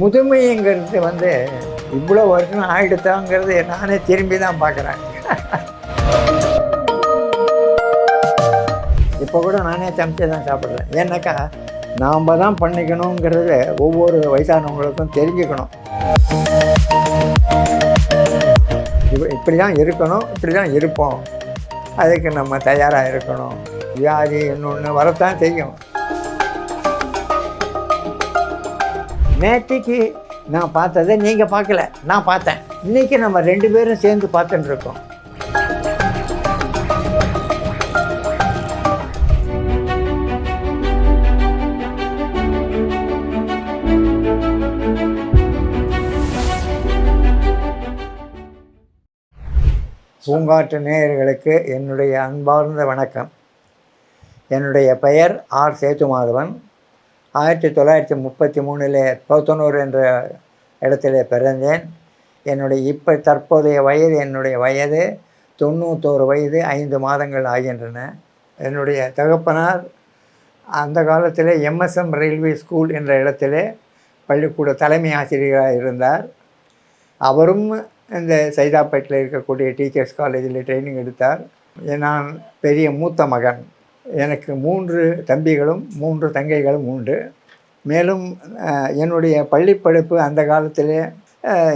முதுமைங்கிறது வந்து இவ்வளோ வருஷம் ஆயிடுத்தாங்கிறது நானே திரும்பி தான் பார்க்குறேன். இப்போ கூட நானே சமைச்சு தான் சாப்பிட்றேன். ஏன்னாக்கா நாம் தான் பண்ணிக்கணுங்கிறது ஒவ்வொரு வயசானவங்களுக்கும் தெரிஞ்சுக்கணும். இப்ப- இப்படி தான் இருக்கணும் இப்படி தான் இருப்போம். அதுக்கு நம்ம தயாராக இருக்கணும். வியாதி இன்னொன்று வரத்தான் செய்யும். நேற்றுக்கு நான் பார்த்ததை நீங்கள் பார்க்கல நான் பார்த்தேன். இன்னைக்கு நம்ம ரெண்டு பேரும் சேர்ந்து பார்த்துட்டுருக்கோம் பூங்காற்று நேயர்களுக்கு என்னுடைய அன்பார்ந்த வணக்கம். என்னுடைய பெயர் ஆர் சேத்துமாதவன். ஆயிரத்தி தொள்ளாயிரத்தி முப்பத்தி மூணில் போத்தனூர் என்ற இடத்துல பிறந்தேன். என்னுடைய இப்போ தற்போதைய வயது என்னுடைய வயது தொண்ணூத்தோரு வயது ஐந்து மாதங்கள் ஆகின்றன. என்னுடைய தகப்பனார் அந்த காலத்தில் எம்எஸ்எம் ரயில்வே ஸ்கூல் என்ற இடத்துல பள்ளிக்கூட தலைமை ஆசிரியராக இருந்தார். அவரும் இந்த சைதாப்பேட்டில் இருக்கக்கூடிய டீச்சர்ஸ் காலேஜில் ட்ரைனிங் எடுத்தார். நான் பெரிய மூத்த மகன். எனக்கு மூன்று தம்பிகளும் மூன்று தங்கைகளும் உண்டு. மேலும் என்னுடைய பள்ளிப்படிப்பு அந்த காலத்திலே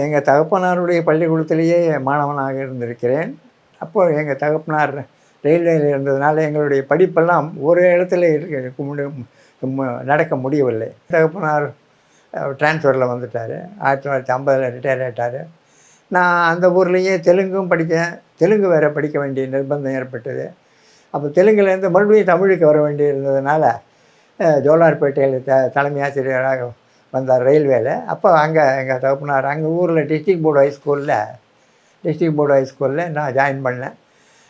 எங்கள் தகப்பனாருடைய பள்ளிக்கூடத்திலேயே மாணவனாக இருந்திருக்கிறேன். அப்போ எங்கள் தகப்பனார் ரயில்வேயில் இருந்ததுனால எங்களுடைய படிப்பெல்லாம் ஒரு இடத்துல இருக்க நடக்க முடியவில்லை. தகப்பனார் ட்ரான்ஸ்ஃபரில் வந்துட்டார். ஆயிரத்தி தொள்ளாயிரத்தி ஐம்பதில் ரிட்டையர் ஆகிட்டார் நான் அந்த ஊர்லேயே தெலுங்கும் படித்தேன் தெலுங்கு வேறு படிக்க வேண்டிய நிர்பந்தம் ஏற்பட்டது. அப்போ தெலுங்குலேருந்து மறுபடியும் தமிழுக்கு வர வேண்டி இருந்ததுனால ஜோலார்பேட்டையில் த தலைமை ஆசிரியராக வந்தார் ரயில்வேல. அப்போ அங்கே எங்கள் தகப்பனார் அங்கே ஊரில் டிஸ்ட்ரிக்ட் போர்டு ஹைஸ்கூலில் டிஸ்ட்ரிக்ட் போர்டு ஹைஸ்கூலில் நான் ஜாயின் பண்ணேன்.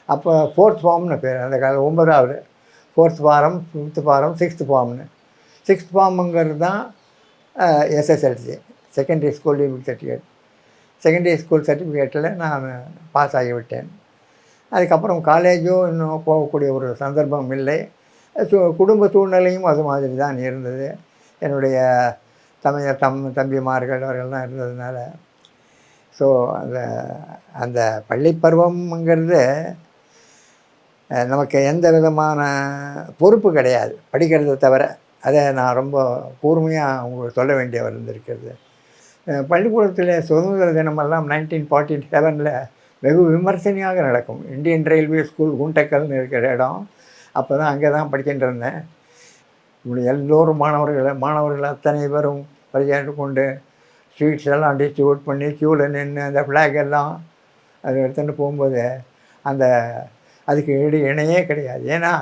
அப்போ ஃபோர்த் ஃபார்ம்னு பேர் அந்த காலம் ஒன்பதாவது fourth form fifth form sixth ஃபார்ம்னு sixth ஃபார்முங்கிறது தான் SSLC secondary school leaving certificate secondary school சர்டிஃபிகேட்டில் நான் பாஸ் ஆகிவிட்டேன். அதுக்கப்புறம் காலேஜும் இன்னும் போகக்கூடிய ஒரு சந்தர்ப்பம் இல்லை. சு குடும்ப சூழ்நிலையும் அது மாதிரி தான் இருந்தது. என்னுடைய தமிழ் தம் தம்பிமார்கள் அவர்கள்லாம் இருந்ததுனால. ஸோ அந்த அந்த பள்ளிப்பருவம்ங்கிறது நமக்கு எந்த விதமான பொறுப்பு கிடையாது. படிக்கிறதை தவிர அதை நான் ரொம்ப கூர்மையாக உங்களுக்கு சொல்ல வேண்டியவர் இருந்திருக்கிறது. பள்ளிக்கூடத்தில் சுதந்திர தினமெல்லாம் நைன்டீன் ஃபார்ட்டி செவனில் வெகு விமர்சனையாக நடக்கும். இந்தியன் ரயில்வே ஸ்கூல் குண்டக்கல்னு இருக்கிற இடம். அப்போ தான் அங்கே தான் படிச்சுட்டு இருந்தேன். இப்படி எல்லோரும் மாணவர்கள் மாணவர்கள் அத்தனை பேரும் பரிசாட்டு கொண்டு ஸ்வீட்ஸ் எல்லாம் டிஸ்ட்ரிபியூட் பண்ணி க்யூவில் நின்று அந்த ஃப்ளாக் எல்லாம் அது எடுத்துகிட்டு போகும்போது அந்த அதுக்கு ஈடு இணையே கிடையாது. ஏன்னா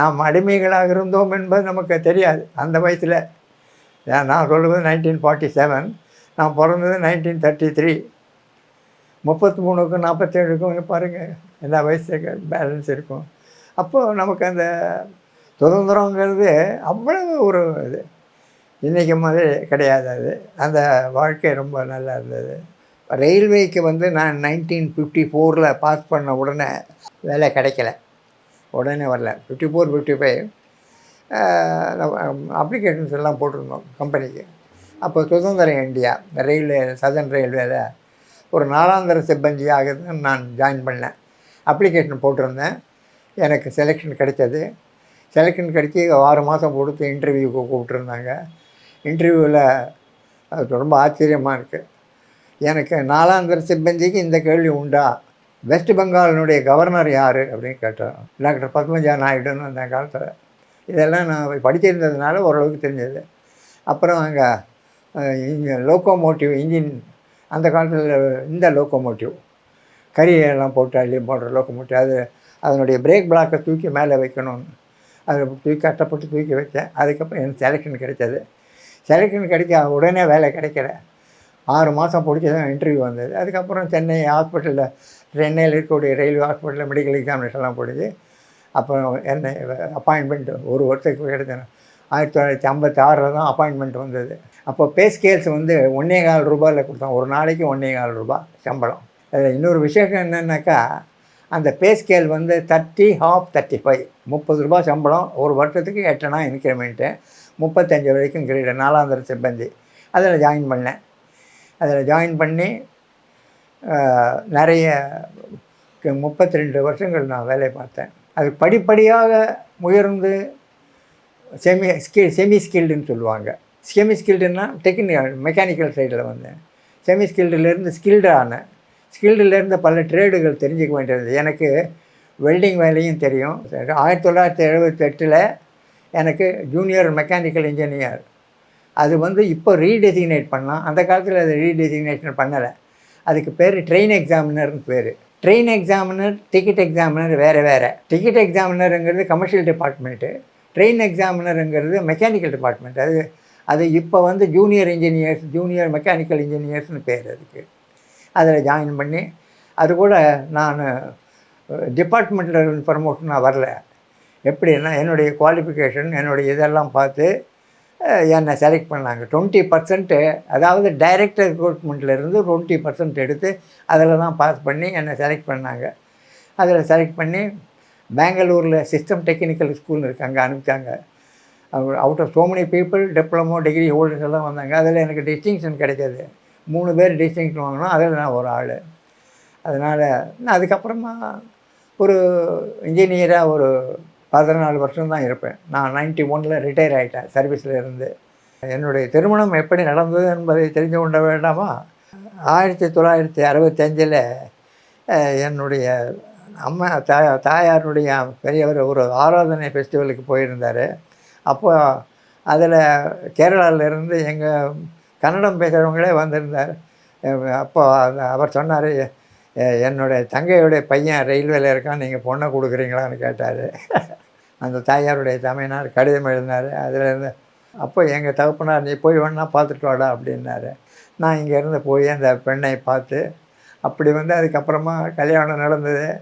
நாம் அடிமைகளாக இருந்தோம் என்பது நமக்கு தெரியாது. அந்த வயசில் நான் சொல்லுவது நைன்டீன் ஃபார்ட்டி செவன் நான் பிறந்தது நைன்டீன் தேர்ட்டி த்ரீ முப்பத்தி மூணுக்கும் நாற்பத்தேழுக்கும் பாருங்கள் எல்லா வயசுக்கு பேலன்ஸ் இருக்கும். அப்போது நமக்கு அந்த சுதந்திரங்கிறது அவ்வளவு ஒரு இது. இன்றைக்கி மாதிரி கிடையாது அது. அந்த வாழ்க்கை ரொம்ப நல்லா இருந்தது. ரயில்வேக்கு வந்து நான் நைன்டீன் ஃபிஃப்டி ஃபோரில் பாஸ் பண்ண உடனே வேலை கிடைக்கல. உடனே வரல. Fifty four fifty five applications எல்லாம் போட்டிருந்தோம் கம்பெனிக்கு அப்போ சுதந்திர இந்தியா ரயில்வே சதன் ரயில்வேல ஒரு நாலாந்தர சிப்பந்தியாக நான் ஜாயின் பண்ணேன். அப்ளிகேஷன் போட்டிருந்தேன். எனக்கு செலெக்ஷன் கிடைச்சது. செலெக்ஷன் கிடைச்சி ஆறு மாதம் கொடுத்து இன்டர்வியூக்கு கூப்பிட்டுருந்தாங்க. இன்டர்வியூவில் அது ரொம்ப ஆச்சரியமாக இருக்குது எனக்கு நாலாந்தர சிப்பந்திக்கு இந்த கேள்வி உண்டா? வெஸ்ட் பெங்காலினுடைய கவர்னர் யார்? அப்படின்னு கேட்டோம் டாக்டர் பத்மஜா நாயுடுன்னு அந்த காலத்தில். இதெல்லாம் நான் படிச்சிருந்ததுனால ஓரளவுக்கு தெரிஞ்சது. அப்புறம் அங்கே இங்கே லோக்கோமோட்டிவ் இன்ஜின் அந்த காலத்தில் இந்த லோக்கோமோட்டிவ் கரியெல்லாம் போட்டு அள்ளி போடுற லோக்கோமோட்டிவ் அது அதனுடைய பிரேக் பிளாக்கை தூக்கி மேலே வைக்கணும்னு அதை தூக்கி கட்டப்பட்டு தூக்கி வச்சேன் அதுக்கப்புறம் எனக்கு செலெக்ஷன் கிடைச்சது. செலெக்ஷன் கிடைக்க உடனே வேலை கிடைக்கல. ஆறு மாதம் பிடிச்சி தான் இன்டர்வியூ வந்தது. அதுக்கப்புறம் சென்னை ஹாஸ்பிட்டலில் சென்னையில் இருக்கக்கூடிய ரயில்வே ஹாஸ்பிட்டலில் மெடிக்கல் எக்ஸாமினேஷன்லாம் போடுது. அப்புறம் என்ன அப்பாயின்மெண்ட் ஒரு வருஷத்துக்கு கிடைச்சேன் ஆயிரத்தி தொள்ளாயிரத்தி ஐம்பத்தி ஆறில் தான் அப்பாயின்மெண்ட் வந்தது. அப்போ பே ஸ்கேல்ஸ் வந்து ஒன்றே கால் ரூபாயில் கொடுத்தோம். ஒரு நாளைக்கு ஒன்றே கால் ரூபாய் சம்பளம். அதில் இன்னொரு விசேஷம் என்னென்னாக்கா அந்த பே ஸ்கேல் வந்து தேர்ட்டி ஹாஃப் தேர்ட்டி ஃபைவ் முப்பது ரூபாய் சம்பளம். ஒரு வருஷத்துக்கு எட்டனா இன்க்ரிமெண்ட்டு. முப்பத்தஞ்சு வரைக்கும் கிரீட நாலாந்திர சிப்பந்தி. அதில் ஜாயின் பண்ணேன். அதில் ஜாயின் பண்ணி நிறைய முப்பத்தி ரெண்டு வருஷங்கள் நான் வேலை பார்த்தேன். அது படிப்படியாக உயர்ந்து செமி ஸ்கில் செமி ஸ்கில்டுன்னு சொல்லுவாங்க. செமி ஸ்கில்டுன்னா டெக்னிக்கல் மெக்கானிக்கல் சைடில் வந்தேன். செமி ஸ்கில்டுலேருந்து ஸ்கில்டு ஆனேன். ஸ்கில்டுலேருந்து பல ட்ரேடுகள் தெரிஞ்சுக்க வேண்டியது. எனக்கு வெல்டிங் வேலையும் தெரியும். ஆயிரத்தி தொள்ளாயிரத்தி எழுபத்தெட்டில் எனக்கு ஜூனியர் மெக்கானிக்கல் இன்ஜினியர் அது வந்து இப்போ ரீடெசிக்னேட் பண்ணலாம். அந்த காலத்தில் அது ரீடெசிக்னேஷன் பண்ணலை. அதுக்கு பேர் ட்ரெயின் எக்ஸாமினர்னு பேர். ட்ரெயின் எக்ஸாமினர் டிக்கெட் எக்ஸாமினர் வேறு வேறு. டிக்கெட் எக்ஸாமினருங்கிறது கமர்ஷியல் டிபார்ட்மெண்ட்டு ட்ரெயின் எக்ஸாமினருங்கிறது மெக்கானிக்கல் டிபார்ட்மெண்ட் அது அது இப்போ வந்து ஜூனியர் இன்ஜினியர்ஸ் ஜூனியர் மெக்கானிக்கல் இன்ஜினியர்ஸ்னு பேர் அதுக்கு. அதில் ஜாயின் பண்ணி அது கூட நான் டிபார்ட்மெண்ட்டில் ப்ரமோஷனாக வரல. எப்படின்னா என்னுடைய குவாலிஃபிகேஷன் என்னுடைய இதெல்லாம் பார்த்து என்னை செலக்ட் பண்ணாங்க. டுவெண்ட்டி பர்சன்ட்டு அதாவது டைரக்ட் ரெக்ரூட்மெண்ட்லேருந்து டுவெண்ட்டி பர்சன்ட் எடுத்து அதில் தான் பாஸ் பண்ணி என்னை செலக்ட் பண்ணாங்க. அதில் செலக்ட் பண்ணி பெங்களூரில் சிஸ்டம் டெக்னிக்கல் ஸ்கூல்னு இருக்காங்க அனுப்பிச்சாங்க. Out of so many people diploma degree holders எல்லாம் வந்தாங்க. அதில் எனக்கு டிஸ்டிங்ஷன் கிடைச்சது. மூணு பேர் டிஸ்டிங்ஷன் வாங்கினோம். அதில் நான் ஒரு ஆள். அதனால் நான் அதுக்கப்புறமா ஒரு இன்ஜினியராக ஒரு பதினாலு வருஷம் தான் இருப்பேன். நான் நைன்ட்டி ஒனில் ரிட்டையர் ஆகிட்டேன் சர்வீஸில் இருந்து. என்னுடைய திருமணம் எப்படி நடந்தது என்பதை தெரிந்து கொண்ட வேண்டாமா? ஆயிரத்தி தொள்ளாயிரத்தி அறுபத்தஞ்சில் என்னுடைய அம்மா தாயா தாயாருடைய பெரியவர் ஒரு ஆராதனை ஃபெஸ்டிவலுக்கு போயிருந்தார். அப்போ அதில் கேரளாவிலேருந்து எங்கள் கன்னடம் பேசுகிறவங்களே வந்திருந்தார். அப்போது அப்போ அந்த- அவர் சொன்னார் என்னுடைய தங்கையுடைய பையன் ரயில்வேல இருக்கான் நீங்கள் பொண்ணை கொடுக்குறீங்களான்னு கேட்டார். அந்த தாயாருடைய தமையனார் கடிதம் எழுதினார். அதில் இருந்து அப்போ எங்கள் தகப்பனார் நீ போய் வேணா பார்த்துட்டு வாடா அப்படின்னாரு. நான் இங்கேருந்து போய் அந்த பெண்ணை பார்த்து அப்படி வந்து அதுக்கப்புறமா கல்யாணம் நடந்தது.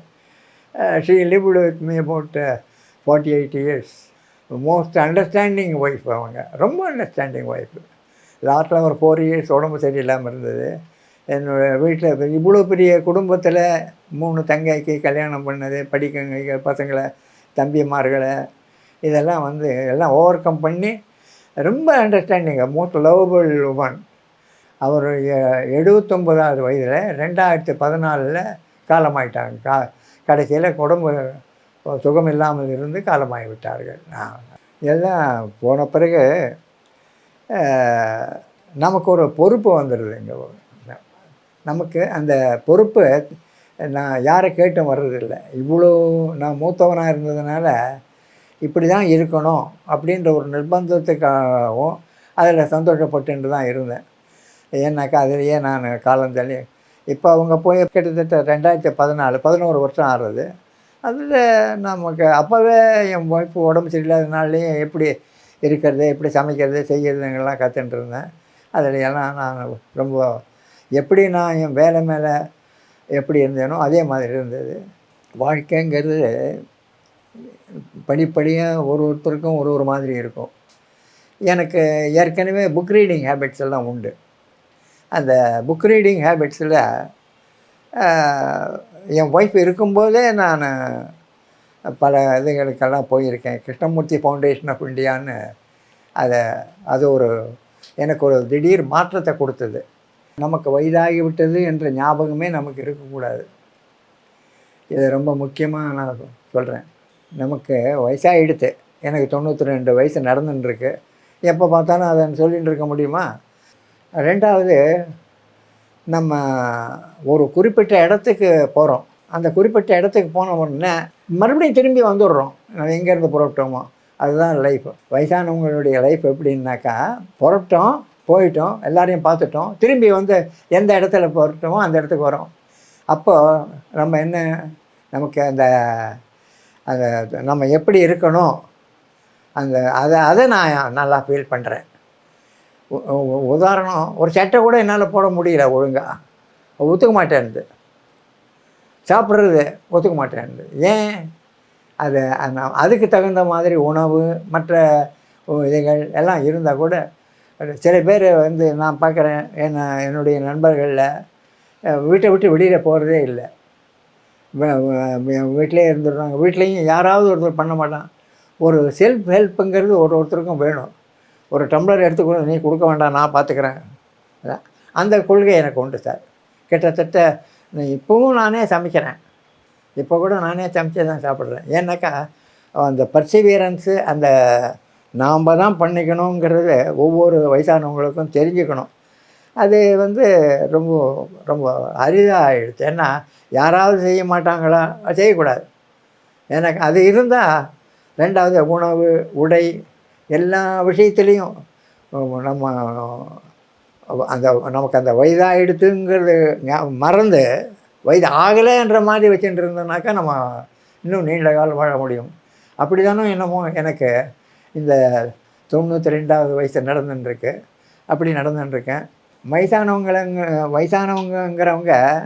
She lived with me about forty eight years. Most understanding wife அவங்க. ரொம்ப அண்டர்ஸ்டாண்டிங் ஒய்ஃப் லாஸ்ட்டில் ஒரு ஃபோர் இயர்ஸ் உடம்பு சரியில்லாமல் இருந்தது. என்னோடய வீட்டில் இவ்வளோ பெரிய குடும்பத்தில் மூணு தங்கைக்கு கல்யாணம் பண்ணது படிக்கங்க பசங்களை தம்பிமார்களை இதெல்லாம் வந்து எல்லாம் ஓவர் கம் பண்ணி ரொம்ப அண்டர்ஸ்டாண்டிங் மோஸ்ட் லவபிள் உமன் அவர் எழுபத்தொம்போதாவது வயதில் ரெண்டாயிரத்தி பதினாலில் காலமாயிட்டாங்க. கா கடைசியில் உடம்பு சுகம் இல்லாமல் இருந்து காலமாகி விட்டார்கள் நான் எல்லாம் போன பிறகு நமக்கு ஒரு பொறுப்பு வந்துடுது இங்கே. நமக்கு அந்த பொறுப்பு நான் யாரை கேட்டும் வர்றதில்லை. இவ்வளோ நான் மூத்தவனாக இருந்ததுனால இப்படி தான் இருக்கணும் அப்படின்ற ஒரு நிர்பந்தத்துக்காகவும் அதில் சந்தோஷப்பட்டுட்டு தான் இருந்தேன். ஏன்னாக்கா அதிலேயே நான் காலம் தள்ளி இப்போ அவங்க போய் கிட்டத்தட்ட ரெண்டாயிரத்தி பதினாலு பதினோரு வருஷம் ஆறுது அதில் நமக்கு அப்போவே என் ஒய்ஃப் உடம்பு சரியில்லாதனாலையும் எப்படி இருக்கிறது எப்படி சமைக்கிறது செய்கிறதுங்கெல்லாம் கற்றுட்டு இருந்தேன் அதில் எல்லாம் நான் ரொம்ப எப்படி நான் என் வேலை மேலே எப்படி இருந்தேனோ அதே மாதிரி இருந்தது. வாழ்க்கைங்கிறது படிப்படியாக ஒரு ஒருத்தருக்கும் ஒரு ஒரு மாதிரி இருக்கும். எனக்கு ஏற்கனவே புக் ரீடிங் ஹேபிட்ஸ் எல்லாம் உண்டு. அந்த புக் ரீடிங் ஹேபிட்ஸில் என் ஒய்ஃப் இருக்கும்போதே நான் பல இதுகளுக்கெல்லாம் போயிருக்கேன். கிருஷ்ணமூர்த்தி ஃபவுண்டேஷன் ஆஃப் இந்தியான்னு அதை அது ஒரு எனக்கு ஒரு திடீர் மாற்றத்தை கொடுத்தது. நமக்கு வயதாகி விட்டது என்ற ஞாபகமே நமக்கு இருக்கக்கூடாது. இது ரொம்ப முக்கியமாக நான் சொல்கிறேன் நமக்கு வயசாகிடுது எனக்கு தொண்ணூற்றி ரெண்டு வயசு நடந்துட்டுருக்கு. எப்போ பார்த்தாலும் அதை சொல்லிகிட்டு இருக்க முடியுமா? ரெண்டாவது நம்ம ஒரு குறிப்பிட்ட இடத்துக்கு போகிறோம் அந்த குறிப்பிட்ட இடத்துக்கு போன உடனே மறுபடியும் திரும்பி வந்துடுறோம். நம்ம எங்கேருந்து புறப்பட்டோமோ? அதுதான் லைஃப் வயசானவங்களுடைய லைஃப் எப்படின்னாக்கா புறப்பட்டோம் போயிட்டோம் எல்லாரையும் பார்த்துட்டோம். திரும்பி வந்து எந்த இடத்துல புறப்பட்டோமோ அந்த இடத்துக்கு வரோம். அப்போது நம்ம என்ன நமக்கு அந்த அந்த நம்ம எப்படி இருக்கணும்? அந்த அதை அதை நான் நல்லா ஃபீல் பண்ணுறேன் உதாரணம் ஒரு சட்டை கூட என்னால் போட முடியல ஒழுங்காக ஒத்துக்க மாட்டேன்து சாப்பிட்றது ஒத்துக்க மாட்டேன்து ஏன்? அது அந்த- அதுக்கு தகுந்த மாதிரி உணவு மற்ற இதுகள் எல்லாம் இருந்தால் கூட சில பேர் வந்து நான் பார்க்குறேன் என்ன என்னுடைய நண்பர்களில் வீட்டை விட்டு வெளியில் போகிறதே இல்லை. வீட்டிலே இருந்துடுறாங்க. வீட்லேயும் யாராவது ஒருத்தர் பண்ண மாட்டான். ஒரு செல்ஃப் ஹெல்ப்புங்கிறது ஒரு ஒருத்தருக்கும் வேணும். ஒரு டம்ளர் எடுத்து கொடு நீ கொடுக்க வேண்டாம் நான் பார்த்துக்கிறேன். அந்த கொள்கை எனக்கு உண்டு சார். கிட்டத்தட்ட இப்போவும் நானே சமைக்கிறேன். இப்போ கூட நானே சமைச்சு தான் சாப்பிட்றேன். ஏன்னாக்கா அந்த பர்சிவியரன்ஸு அந்த நாம் தான் பண்ணிக்கணுங்கிறது ஒவ்வொரு வயசானவங்களுக்கும் தெரிஞ்சுக்கணும். அது வந்து ரொம்ப ரொம்ப அரிதாக ஆயிடுச்சு. ஏன்னா யாராவது செய்ய மாட்டாங்களா? செய்யக்கூடாது. எனக்கு அது இருந்தால் ரெண்டாவது உணவு உடை எல்லா விஷயத்துலேயும் நம்ம அந்த நமக்கு அந்த வயதாகிடுத்துங்கிறது ஞா- மறந்து வயது ஆகலைன்ற மாதிரி வச்சுட்டு இருந்தோம்னாக்கா நம்ம இன்னும் நீண்ட காலம் வாழ முடியும். அப்படி தானோ என்னமோ எனக்கு இந்த தொண்ணூற்றி ரெண்டாவது வயசு நடந்துட்டுருக்கு. அப்படி நடந்துட்டுருக்கேன். வயசானவங்களங்க வயசானவங்கங்கிறவங்க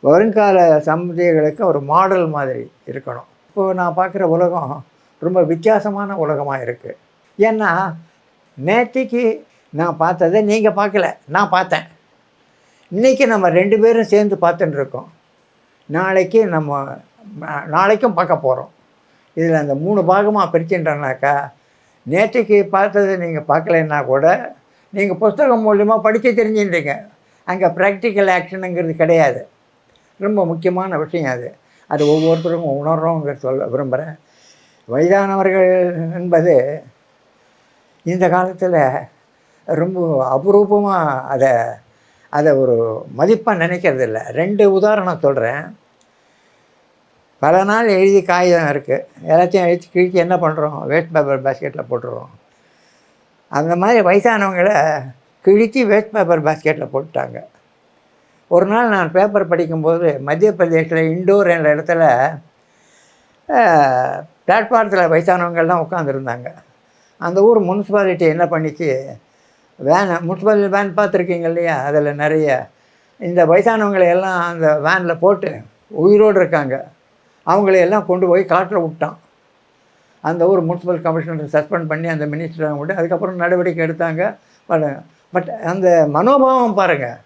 வருங்கால சந்ததிகளுக்கு ஒரு மாடல் மாதிரி இருக்கணும். இப்போது நான் பார்க்குற உலகம் ரொம்ப வித்தியாசமான உலகமாக இருக்குது ஏன்னா நேற்றுக்கு நான் பார்த்ததை நீங்கள் பார்க்கல நான் பார்த்தேன். இன்றைக்கி நம்ம ரெண்டு பேரும் சேர்ந்து பார்த்துட்டுருக்கோம் நாளைக்கு நம்ம நாளைக்கும் பார்க்க போகிறோம் இதில் அந்த மூணு பாகமாக பிரிச்சுட்டோம்னாக்கா நேற்றுக்கு பார்த்ததை நீங்கள் பார்க்கலைன்னா கூட நீங்கள் புஸ்தகம் மூலிமா படித்து தெரிஞ்சுட்டீங்க அங்கே ப்ராக்டிக்கல் ஆக்ஷனுங்கிறது கிடையாது. ரொம்ப முக்கியமான விஷயம் அது. அது ஒவ்வொருத்தரும் உணர்றோங்கிற சொல்ல விரும்புகிறேன் வயதானவர்கள் என்பது இந்த காலத்தில் ரொம்ப அபரூபமாக அதை அதை ஒரு மதிப்பாக நினைக்கிறது இல்லை. ரெண்டு உதாரணம் சொல்கிறேன் பல நாள் எழுதி காகிதம் இருக்குது எல்லாத்தையும் எழுதி கிழிச்சி என்ன பண்ணுறோம் வேஸ்ட் பேப்பர் பேஸ்கெட்டில் போட்டுருவோம். அந்த மாதிரி வயசானவங்களை கிழித்து வேஸ்ட் பேப்பர் பேஸ்கெட்டில் போட்டுட்டாங்க. ஒரு நாள் நான் பேப்பர் படிக்கும்போது மத்திய பிரதேசில் இண்டோர் என்ற இடத்துல பிளாட்ஃபாரத்தில் வயசானவங்கள்லாம் உட்காந்துருந்தாங்க அந்த ஊர் முனிசிபாலிட்டி என்ன பண்ணிச்சு? வேனை முனிசிபாலிட்டி வேன் பார்த்துருக்கீங்க இல்லையா? அதில் நிறைய. இந்த வயசானவங்களை எல்லாம் அந்த வேனில் போட்டு உயிரோடு இருக்காங்க. அவங்களையெல்லாம் கொண்டு போய் காட்டில் விட்டான். அந்த ஊர் முனிசிபல் கமிஷனர் சஸ்பெண்ட் பண்ணி அந்த மினிஸ்டரை விட்டு அதுக்கப்புறம் நடவடிக்கை எடுத்தாங்க. பட் அந்த மனோபாவம் பாருங்கள்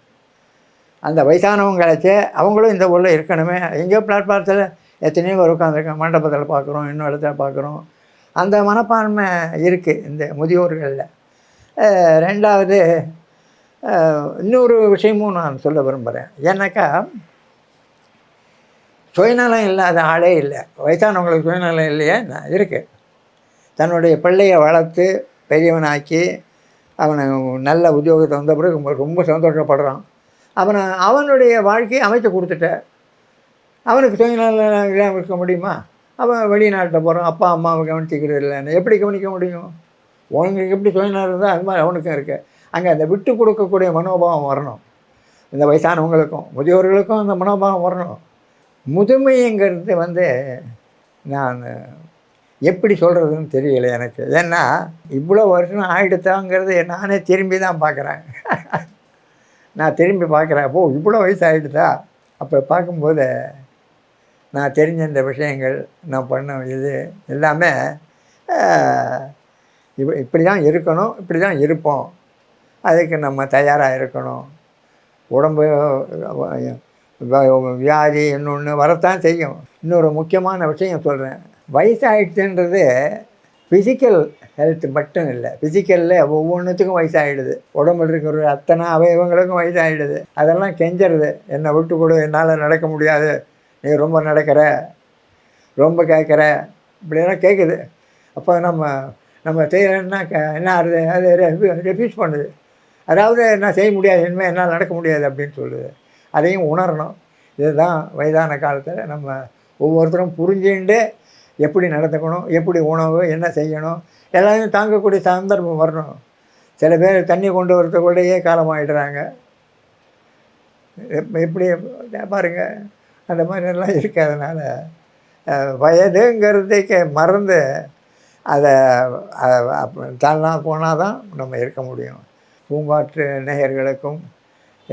அந்த வயசானவங்களாச்சே அவங்களும் இந்த ஊரில் இருக்கணுமே. எங்கேயோ பிளாட்ஃபார்த்தில் எத்தனையோ பேர் உட்காந்துருக்காங்க மண்டபத்தில் பார்க்குறோம் இன்னும் இடத்துல பார்க்குறோம் அந்த மனப்பான்மை இருக்குது இந்த முதியோர்களில். ரெண்டாவது இன்னொரு விஷயமும் நான் சொல்ல விரும்புகிறேன் ஏன்னாக்கா சுயநலம் இல்லாத ஆளே இல்லை. வயசானவங்களுக்கு சுயநலம் இல்லையா? நான் இருக்குது தன்னுடைய பிள்ளையை வளர்த்து பெரியவனாக்கி அவனை நல்ல உத்தியோகத்தை வந்த பிறகு ரொம்ப- சந்தோஷப்படுறான். அவனை அவனுடைய வாழ்க்கையை அமைத்து கொடுத்துட்ட. அவனுக்கு சுயநலம் இல்லாமல் இருக்க முடியுமா? அவன் வெளிநாட்டில் போகிறான் அப்பா அம்மாவை கவனிச்சிக்கிறது இல்லைன்னு எப்படி கவனிக்க முடியும்? உனக்கு எப்படி சுயநலம் இருந்தால் அது மாதிரி அவனுக்கும் இருக்கு. அங்கே அந்த விட்டு கொடுக்கக்கூடிய மனோபாவம் வரணும். இந்த வயசானவங்களுக்கும் முதியோர்களுக்கும் அந்த மனோபாவம் வரணும். முதுமைங்கிறது வந்து நான் எப்படி சொல்கிறதுன்னு தெரியல எனக்கு. ஏன்னா இவ்வளோ வருஷம் ஆகிடுத்தாங்கிறது நானே திரும்பி தான் பார்க்குறேன். நான் திரும்பி பார்க்குறேன். ஓ இவ்வளோ வயசு ஆகிடுதா அப்போ பார்க்கும்போது நான் தெரிஞ்ச இந்த விஷயங்கள் நான் பண்ண இது எல்லாமே ஆஹ், இப்ப இப்படி தான் இருக்கணும் இப்படி தான் இருப்போம். அதுக்கு நம்ம தயாராக இருக்கணும். உடம்பு வியாதி இன்னொன்று வரத்தான் செய்யும். இன்னொரு முக்கியமான விஷயம் சொல்கிறேன் வயசாயிடுச்சுன்றது ஃபிசிக்கல் ஹெல்த் மட்டும் இல்லை. ஃபிசிக்கலில் ஒவ்வொன்றுத்துக்கும் வயசாகிடுது உடம்புல இருக்கிற அத்தனை அவயவங்களுக்கும் வயசாகிடுது அதெல்லாம் கெஞ்சிடுது என்னை விட்டு கொடு என்னால் நடக்க முடியாது. நீ ரொம்ப நடக்கிற ரொம்ப கேட்குற இப்படியெல்லாம் கேட்குது. அப்போ நம்ம நம்ம செய்யறேன்னா க- என்ன ஆறுது அது ரெஃப்யூஸ் பண்ணுது. அதாவது நான் செய்ய முடியாது இனிமேல் என்னால் நடக்க முடியாது அப்படின்னு சொல்லுது. அதையும் உணரணும். இதுதான் வயதான காலத்தில் நம்ம ஒவ்வொருத்தரும் புரிஞ்சுண்டு எப்படி நடந்துக்கணும் எப்படி உணவு என்ன செய்யணும் எல்லாத்தையும் தாங்கக்கூடிய சந்தர்ப்பம் வரணும். சில பேர் தண்ணி கொண்டு வரதுக்குள்ளேயே காலமாகிடுறாங்க எப்- எப்படி பாருங்கள் அந்த மாதிரிலாம் இருக்கிறதுனால வயதுங்கிறதுக்கே வயதுங்கிறதுக்கு மறந்து அதை தள்ளலாம் போனால் தான் நம்ம இருக்க முடியும். பூங்காற்று நேயர்களுக்கும்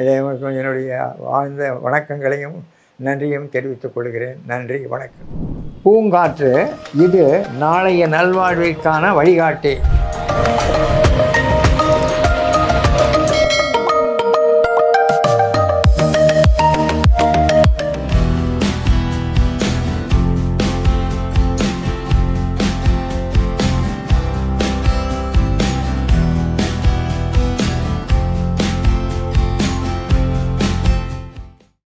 இறைவனுக்கும் என்னுடைய வாழ்ந்த வணக்கங்களையும் நன்றியும் தெரிவித்துக் கொள்கிறேன். நன்றி வணக்கம். பூங்காற்று இது நாளைய நல்வாழ்விற்கான வழிகாட்டி.